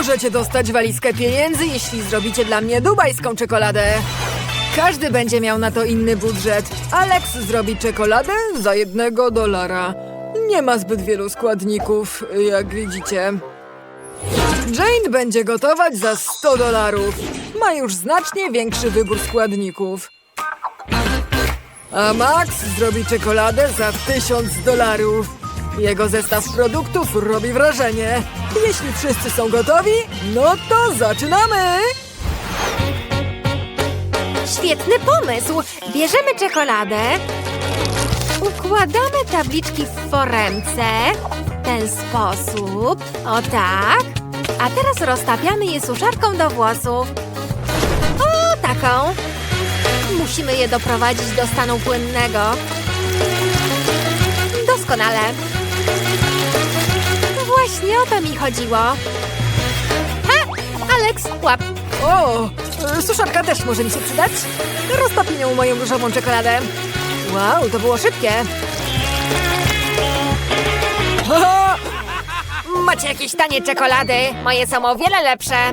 Możecie dostać walizkę pieniędzy, jeśli zrobicie dla mnie dubajską czekoladę. Każdy będzie miał na to inny budżet. Alex zrobi czekoladę za jednego dolara. Nie ma zbyt wielu składników, jak widzicie. Jane będzie gotować za 100 dolarów. Ma już znacznie większy wybór składników. A Max zrobi czekoladę za 1000 dolarów. Jego zestaw produktów robi wrażenie. Jeśli wszyscy są gotowi, no to zaczynamy! Świetny pomysł! Bierzemy czekoladę, układamy tabliczki w foremce w ten sposób, o tak, a teraz roztapiamy je suszarką do włosów. O, taką. Musimy je doprowadzić do stanu płynnego. Doskonale. Właśnie o to mi chodziło. Ha! Alex, łap! O, e, suszarka też może mi się przydać. Roztopię nią moją różową czekoladę. Wow, to było szybkie. Haha, Macie jakieś tanie czekolady? Moje są o wiele lepsze.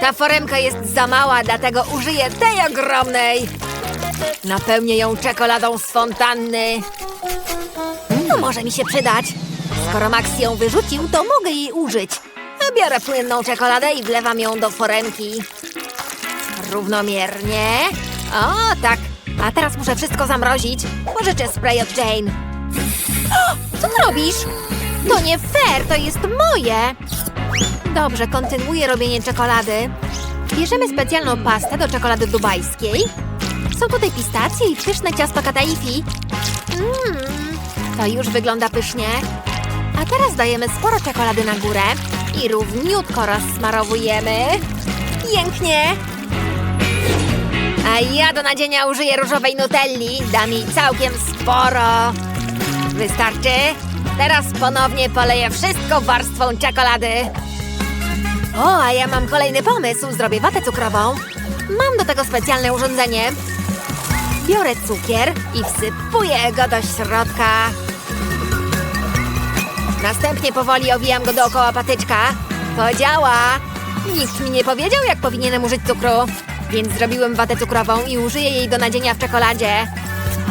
Ta foremka jest za mała, dlatego użyję tej ogromnej. Napełnię ją czekoladą z fontanny. To może mi się przydać. Skoro Max ją wyrzucił, to mogę jej użyć. Biorę płynną czekoladę i wlewam ją do foremki. Równomiernie. O, tak. A teraz muszę wszystko zamrozić. Pożyczę spray od Jane. Co ty robisz? To nie fair, to jest moje! Dobrze, kontynuuję robienie czekolady. Bierzemy specjalną pastę do czekolady dubajskiej. Są tutaj pistacje i pyszne ciasto kataifi. Mmm, to już wygląda pysznie. A teraz dajemy sporo czekolady na górę i równiutko rozsmarowujemy. Pięknie! A ja do nadzienia użyję różowej nutelli. Dam jej całkiem sporo. Wystarczy? Teraz ponownie poleję wszystko warstwą czekolady. O, a ja mam kolejny pomysł. Zrobię watę cukrową. Mam do tego specjalne urządzenie. Biorę cukier i wsypuję go do środka. Następnie powoli owijam go dookoła patyczka. To działa. Nikt mi nie powiedział, jak powinienem użyć cukru. Więc zrobiłem watę cukrową i użyję jej do nadzienia w czekoladzie.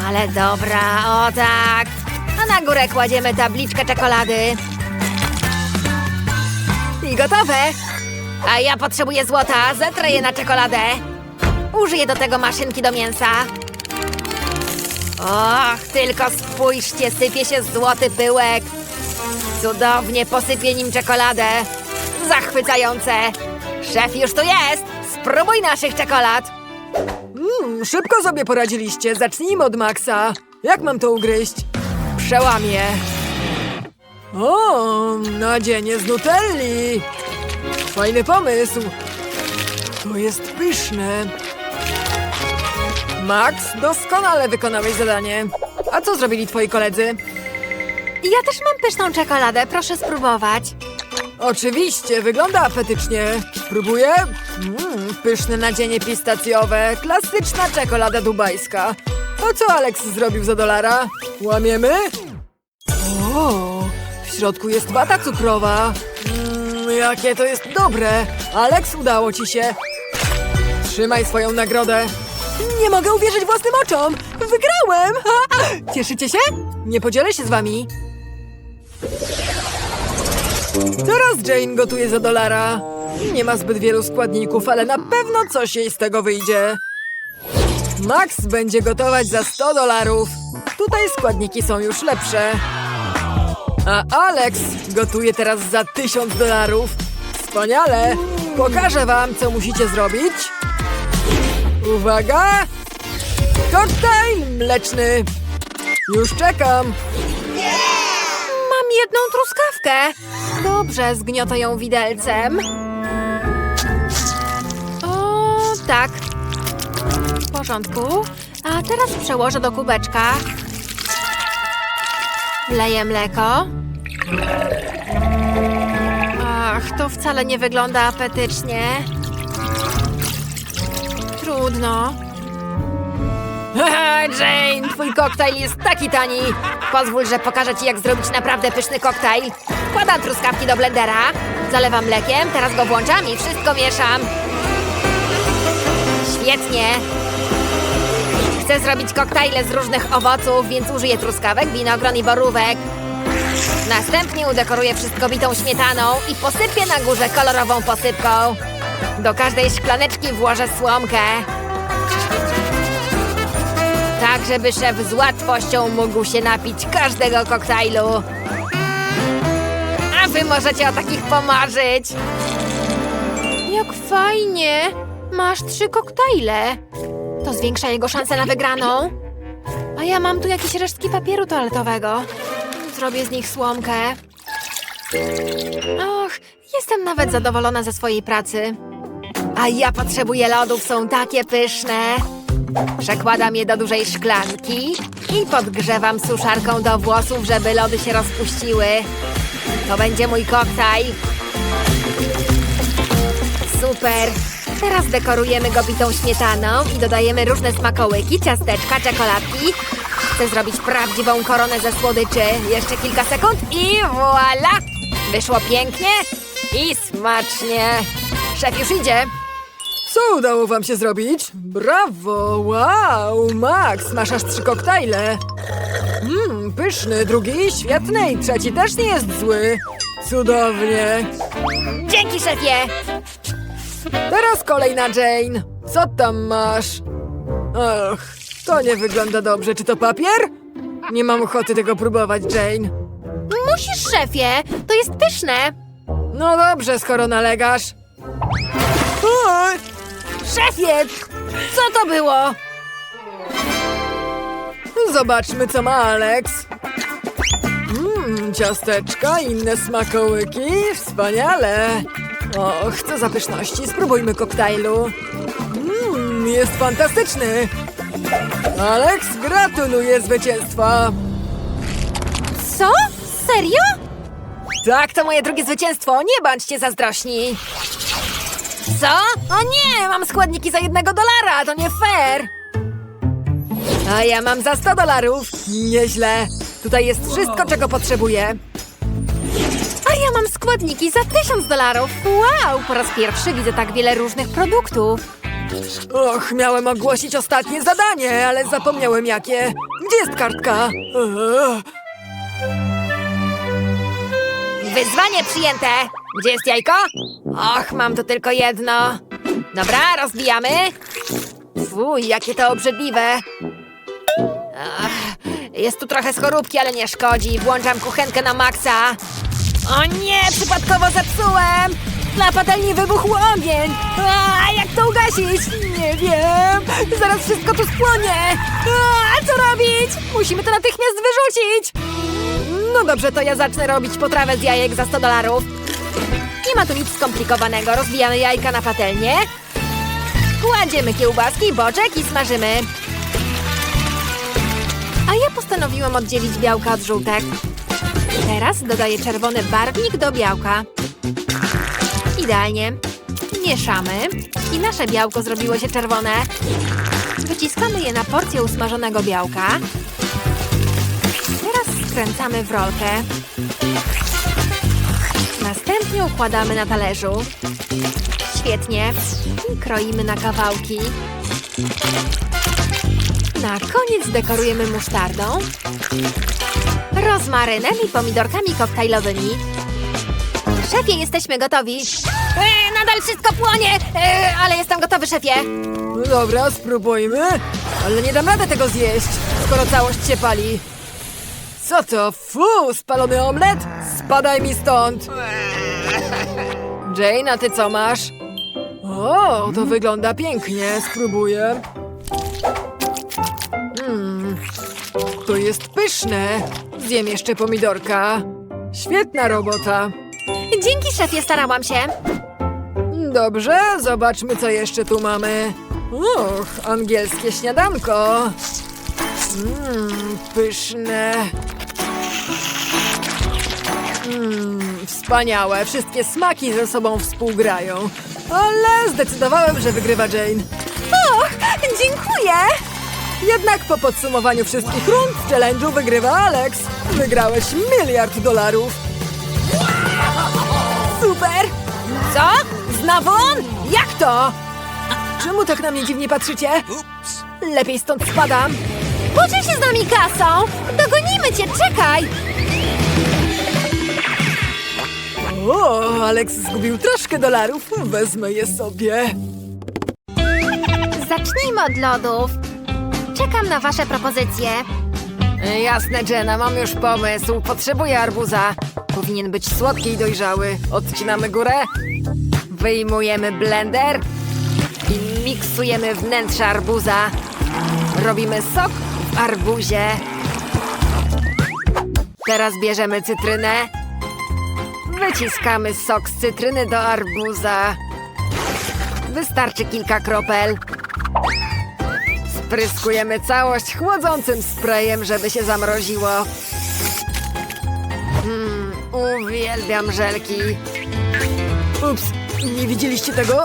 Ale dobra, o tak. A na górę kładziemy tabliczkę czekolady. I gotowe. A ja potrzebuję złota, zetrę je na czekoladę. Użyję do tego maszynki do mięsa. Och, tylko spójrzcie, sypie się złoty pyłek. Cudownie posypię nim czekoladę. Zachwycające. Szef już tu jest. Spróbuj naszych czekolad. mm, szybko sobie poradziliście. Zacznijmy od Maxa. Jak mam to ugryźć? Przełamię. O, nadzienie z nutelli. Fajny pomysł. To jest pyszne. Max, doskonale wykonałeś zadanie. A co zrobili twoi koledzy? Ja też mam pyszną czekoladę, proszę spróbować. Oczywiście, wygląda apetycznie. Spróbuję? Mm, pyszne nadzienie pistacjowe, klasyczna czekolada dubajska. A co Alex zrobił za dolara? Łamiemy? O, w środku jest wata cukrowa. Mm, jakie to jest dobre. Alex, udało ci się. Trzymaj swoją nagrodę. Nie mogę uwierzyć własnym oczom! Wygrałem! Ha! Cieszycie się? Nie podzielę się z wami. Teraz Jane gotuje za dolara. Nie ma zbyt wielu składników, ale na pewno coś jej z tego wyjdzie. Max będzie gotować za 100 dolarów. Tutaj składniki są już lepsze. A Alex gotuje teraz za 1000 dolarów. Wspaniale! Pokażę wam, co musicie zrobić. Uwaga! Koktajl mleczny. Już czekam. Jedną truskawkę. Dobrze, zgniotę ją widelcem. O, tak. W porządku. A teraz przełożę do kubeczka. Wleję mleko. Ach, to wcale nie wygląda apetycznie. Trudno. Twój koktajl jest taki tani. Pozwól, że pokażę ci, jak zrobić naprawdę pyszny koktajl. Wkładam truskawki do blendera, zalewam mlekiem, teraz go włączam i wszystko mieszam. Świetnie. Chcę zrobić koktajle z różnych owoców, więc użyję truskawek, winogron i borówek. Następnie udekoruję wszystko bitą śmietaną i posypię na górze kolorową posypką. Do każdej szklaneczki włożę słomkę. Tak, żeby szef z łatwością mógł się napić każdego koktajlu. A wy możecie o takich pomarzyć. Jak fajnie! Masz trzy koktajle. To zwiększa jego szanse na wygraną. A ja mam tu jakieś resztki papieru toaletowego. Zrobię z nich słomkę. Och, jestem nawet zadowolona ze swojej pracy. A ja potrzebuję lodów, są takie pyszne. Przekładam je do dużej szklanki i podgrzewam suszarką do włosów, żeby lody się rozpuściły. To będzie mój koktajl. Super! Teraz dekorujemy go bitą śmietaną i dodajemy różne smakołyki, ciasteczka, czekoladki. Chcę zrobić prawdziwą koronę ze słodyczy. Jeszcze kilka sekund i voila! Wyszło pięknie i smacznie. Szef już idzie. Co udało wam się zrobić? Brawo! Wow! Max, masz aż trzy koktajle. Mmm, pyszny, drugi świetny i trzeci też nie jest zły. Cudownie. Dzięki, szefie! Teraz kolej na Jane. Co tam masz? Och, to nie wygląda dobrze. Czy to papier? Nie mam ochoty tego próbować, Jane. Musisz, szefie! To jest pyszne! No dobrze, skoro nalegasz. Oj, Szefie! Co to było? Zobaczmy, co ma Alex. Mmm, ciasteczka, inne smakołyki. Wspaniale. Och, co za pyszności. Spróbujmy koktajlu. Mmm, jest fantastyczny. Alex, gratuluję zwycięstwa. Co? Serio? Tak, to moje drugie zwycięstwo. Nie bądźcie zazdrośni. Co? O nie, mam składniki za jednego dolara. To nie fair. A ja mam za 100 dolarów. Nieźle. Tutaj jest wszystko, czego potrzebuję. A ja mam składniki za tysiąc dolarów. Wow, po raz pierwszy widzę tak wiele różnych produktów. Och, miałem ogłosić ostatnie zadanie, ale zapomniałem jakie. Gdzie jest kartka? Eee, Wyzwanie przyjęte. Gdzie jest jajko? Och, mam tu tylko jedno. Dobra, rozbijamy. Fuj, jakie to obrzydliwe. Ach, jest tu trochę skorupki, ale nie szkodzi. Włączam kuchenkę na maksa. O nie, przypadkowo zepsułem. Na patelni wybuchł ogień. A, jak to ugasić? Nie wiem. Zaraz wszystko tu spłonie. A, co robić? Musimy to natychmiast wyrzucić. No dobrze, to ja zacznę robić potrawę z jajek za 100 dolarów. Nie ma tu nic skomplikowanego. Rozbijamy jajka na patelnię. Kładziemy kiełbaski, boczek i smażymy. A ja postanowiłam oddzielić białka od żółtek. Teraz dodaję czerwony barwnik do białka. Idealnie. Mieszamy i nasze białko zrobiło się czerwone. Wyciskamy je na porcję usmażonego białka. Teraz skręcamy w rolkę. Następnie układamy na talerzu. Świetnie. I kroimy na kawałki. Na koniec dekorujemy musztardą, rozmarynem i pomidorkami koktajlowymi. Szefie, jesteśmy gotowi. E, nadal wszystko płonie, e, ale jestem gotowy, szefie. No dobra, spróbujmy. Ale nie dam rady tego zjeść, skoro całość się pali. Co to? Fu, spalony omlet? Spadaj mi stąd. Jane, a ty co masz? O, to wygląda pięknie. Spróbuję. Mmm, to jest pyszne. Zjem jeszcze pomidorka. Świetna robota. Dzięki, szefie, starałam się. Dobrze, zobaczmy, co jeszcze tu mamy. Uch, angielskie śniadanko. Mmm, pyszne. Mmm, wspaniałe. Wszystkie smaki ze sobą współgrają. Ale zdecydowałem, że wygrywa Jane. Och, dziękuję! Jednak po podsumowaniu wszystkich rund w challenge'u wygrywa Alex. Wygrałeś miliard dolarów. Super! Co? Znawon? Jak to? Czemu tak na mnie dziwnie patrzycie? Lepiej stąd spadam. Podziel się z nami kasą! Dogonimy cię, czekaj! O, Alex zgubił troszkę dolarów. Wezmę je sobie. Zacznijmy od lodów. Czekam na wasze propozycje. Jasne, Jenna, mam już pomysł. Potrzebuję arbuza. Powinien być słodki i dojrzały. Odcinamy górę. Wyjmujemy blender. I miksujemy wnętrze arbuza. Robimy sok arbuzie. Teraz bierzemy cytrynę. Wyciskamy sok z cytryny do arbuza. Wystarczy kilka kropel. Spryskujemy całość chłodzącym sprayem, żeby się zamroziło. Mm, uwielbiam żelki. Ups, nie widzieliście tego?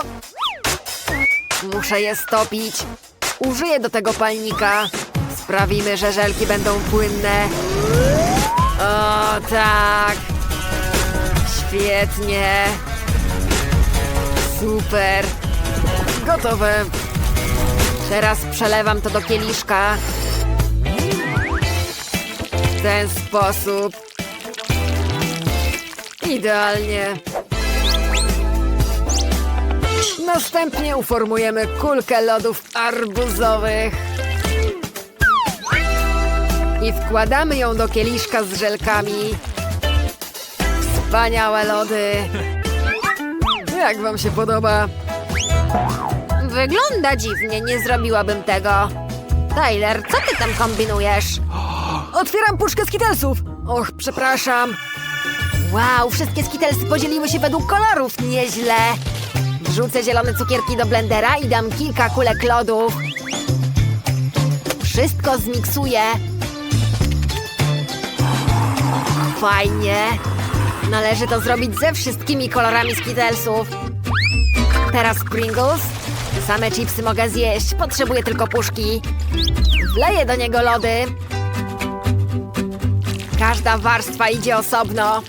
Muszę je stopić. Użyję do tego palnika. Sprawimy, że żelki będą płynne. O tak. Świetnie. Super. Gotowe. Teraz przelewam to do kieliszka. W ten sposób. Idealnie. Następnie uformujemy kulkę lodów arbuzowych. I wkładamy ją do kieliszka z żelkami. Wspaniałe lody. Jak wam się podoba? Wygląda dziwnie, nie zrobiłabym tego. Tyler, co ty tam kombinujesz? Otwieram puszkę skitelsów. Och, przepraszam. Wow, wszystkie skitelsy podzieliły się według kolorów. Nieźle. Wrzucę zielone cukierki do blendera i dam kilka kulek lodów. Wszystko zmiksuję. Fajnie. Należy to zrobić ze wszystkimi kolorami skitelsów. Teraz Pringles. Same chipsy mogę zjeść, potrzebuję tylko puszki. Wleję do niego lody. Każda warstwa idzie osobno.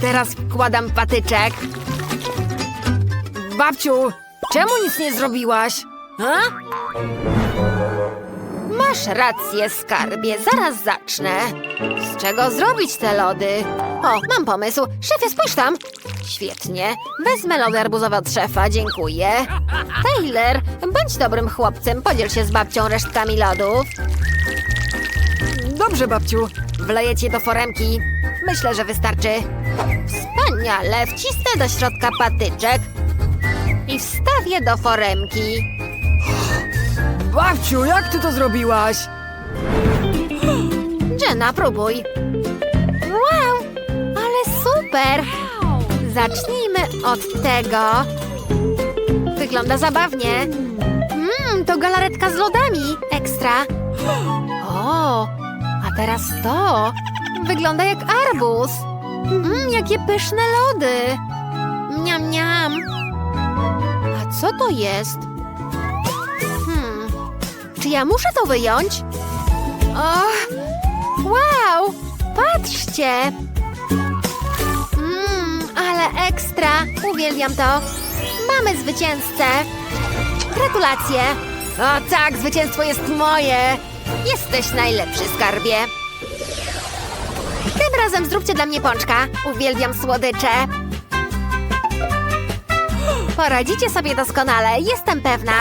Teraz wkładam patyczek. Babciu, czemu nic nie zrobiłaś? A? Masz rację, skarbie, zaraz zacznę. Z czego zrobić te lody? O, mam pomysł. Szefie, spójrz tam. Świetnie. Wezmę lody arbuzowe od szefa, dziękuję. Taylor, bądź dobrym chłopcem, podziel się z babcią resztkami lodów. Dobrze, babciu. Wleję cię do foremki. Myślę, że wystarczy. Wspaniale, wcisnę do środka patyczek i wstawię do foremki. Babciu, jak ty to zrobiłaś? Jenna, próbuj. Wow, ale super! Zacznijmy od tego. Wygląda zabawnie. Mmm, to galaretka z lodami. Ekstra. O, a teraz to. Wygląda jak arbuz. Mmm, jakie pyszne lody. Miam, miam. A co to jest? Czy ja muszę to wyjąć? Och, Wow! Patrzcie! Mmm, ale ekstra! Uwielbiam to! Mamy zwycięzcę! Gratulacje! O tak, zwycięstwo jest moje! Jesteś najlepszy, skarbie! Tym razem zróbcie dla mnie pączka. Uwielbiam słodycze. Poradzicie sobie doskonale, jestem pewna.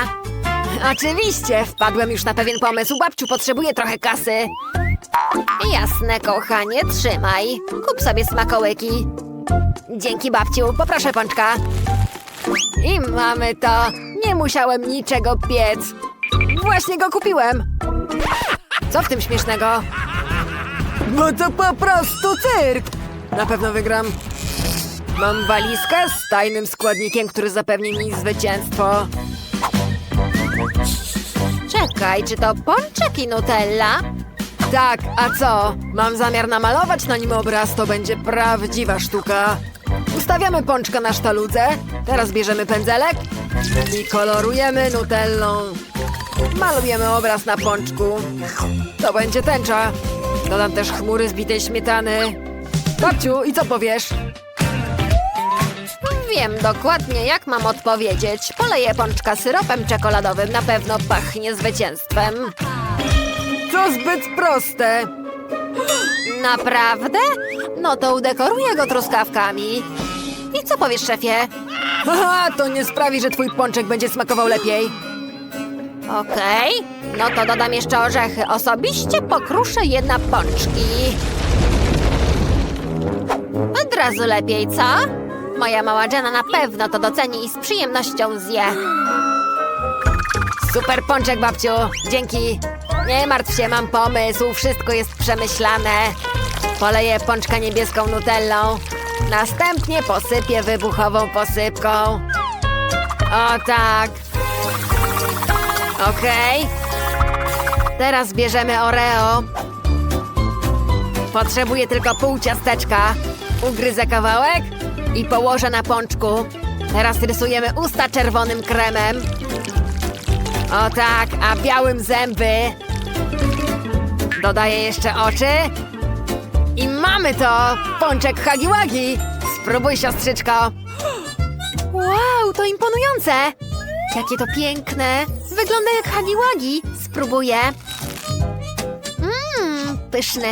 Oczywiście, wpadłem już na pewien pomysł. Babciu, potrzebuję trochę kasy. Jasne, kochanie, trzymaj. Kup sobie smakołyki. Dzięki, babciu. Poproszę pączka. I mamy to. Nie musiałem niczego piec. Właśnie go kupiłem. Co w tym śmiesznego? Bo to po prostu cyrk. Na pewno wygram. Mam walizkę z tajnym składnikiem, który zapewni mi zwycięstwo. Czekaj, czy to pączek i nutella? Tak, a co? Mam zamiar namalować na nim obraz, to będzie prawdziwa sztuka. Ustawiamy pączka na sztaludze, teraz bierzemy pędzelek i kolorujemy nutellą. Malujemy obraz na pączku. To będzie tęcza. Dodam też chmury z bitej śmietany. Babciu, i co powiesz? Wiem Wiem dokładnie, jak mam odpowiedzieć. Poleję pączka syropem czekoladowym, na pewno pachnie zwycięstwem. To zbyt proste. Naprawdę? No to udekoruję go truskawkami. I co powiesz, szefie? Haha, to nie sprawi, że twój pączek będzie smakował lepiej. Okej, no to dodam jeszcze orzechy. Osobiście pokruszę jedna pączki. Od razu lepiej, co? Moja mała Jenna na pewno to doceni i z przyjemnością zje. Super pączek, babciu. Dzięki. Nie martw się, mam pomysł. Wszystko jest przemyślane. Poleję pączka niebieską nutellą. Następnie posypię wybuchową posypką. O tak. Okej. Teraz bierzemy Oreo. Potrzebuję tylko pół ciasteczka. Ugryzę kawałek i położę na pączku. Teraz rysujemy usta czerwonym kremem. O tak, a białym zęby. Dodaję jeszcze oczy. I mamy to! Pączek Hagiwagi! Spróbuj, siostrzyczko. Wow, to imponujące! Jakie to piękne! Wygląda jak hagiwagi. Spróbuję. Mmm, pyszny.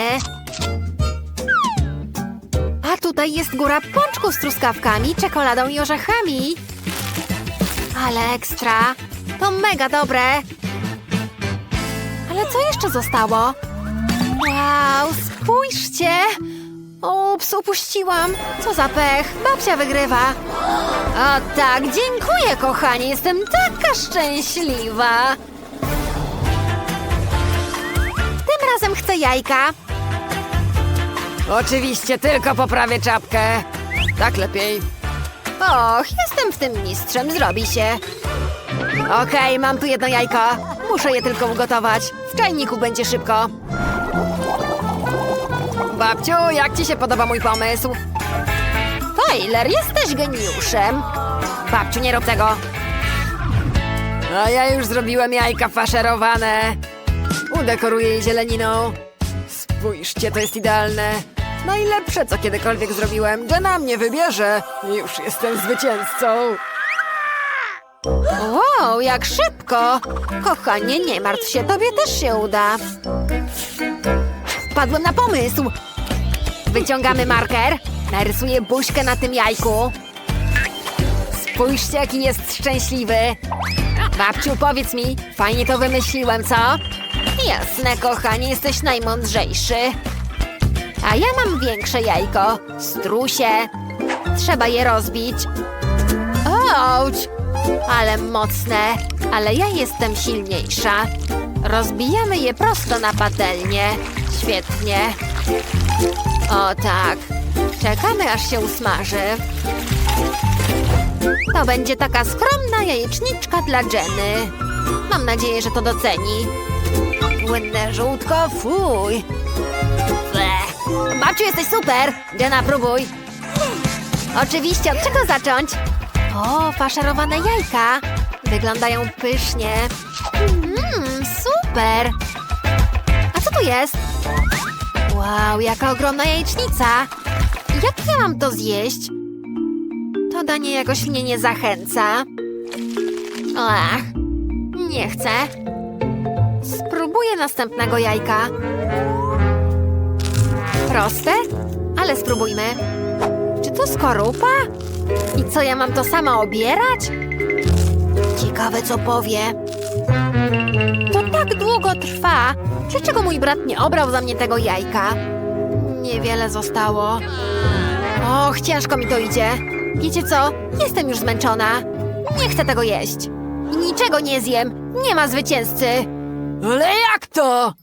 Tutaj jest góra pączków z truskawkami, czekoladą i orzechami. Ale ekstra. To mega dobre. Ale co jeszcze zostało? Wow, spójrzcie! Ups, upuściłam. Co za pech. Babcia wygrywa. O tak, dziękuję kochanie, jestem taka szczęśliwa. Tym razem chcę jajka. Oczywiście, tylko poprawię czapkę. Tak lepiej. Och, jestem w tym mistrzem, zrobi się. Okej, mam tu jedno jajko. Muszę je tylko ugotować. W czajniku będzie szybko. Babciu, jak ci się podoba mój pomysł? Tyler, jesteś geniuszem. Babciu, nie rób tego. A ja już zrobiłem jajka faszerowane. Udekoruję je zieleniną. Spójrzcie, to jest idealne. Najlepsze, co kiedykolwiek zrobiłem. Jenna mnie wybierze. Już jestem zwycięzcą. Wow, jak szybko. Kochanie, nie martw się, tobie też się uda. Wpadłem na pomysł. Wyciągamy marker. Narysuję buźkę na tym jajku. Spójrzcie, jaki jest szczęśliwy. Babciu, powiedz mi, fajnie to wymyśliłem, co? Jasne, kochanie, jesteś najmądrzejszy. A ja mam większe jajko. Strusie. Trzeba je rozbić. Auć! Ale mocne. Ale ja jestem silniejsza. Rozbijamy je prosto na patelnię. Świetnie. O tak. Czekamy, aż się usmaży. To będzie taka skromna jajeczniczka dla Jenny. Mam nadzieję, że to doceni. Płynne żółtko, fuj. Babciu, jesteś super. Jenna, próbuj. Oczywiście, od czego zacząć? O, faszerowane jajka. Wyglądają pysznie. Mmm, super. A co tu jest? Wow, jaka ogromna jajecznica. Jak ja mam to zjeść? To danie jakoś mnie nie zachęca. Ach, nie chcę. Spróbuję następnego jajka. Proste? Ale spróbujmy. Czy to skorupa? I co, ja mam to sama obierać? Ciekawe, co powie. To tak długo trwa. Dlaczego mój brat nie obrał za mnie tego jajka? Niewiele zostało. Och, ciężko mi to idzie. Wiecie co? Jestem już zmęczona. Nie chcę tego jeść. Niczego nie zjem. Nie ma zwycięzcy. Ale jak to?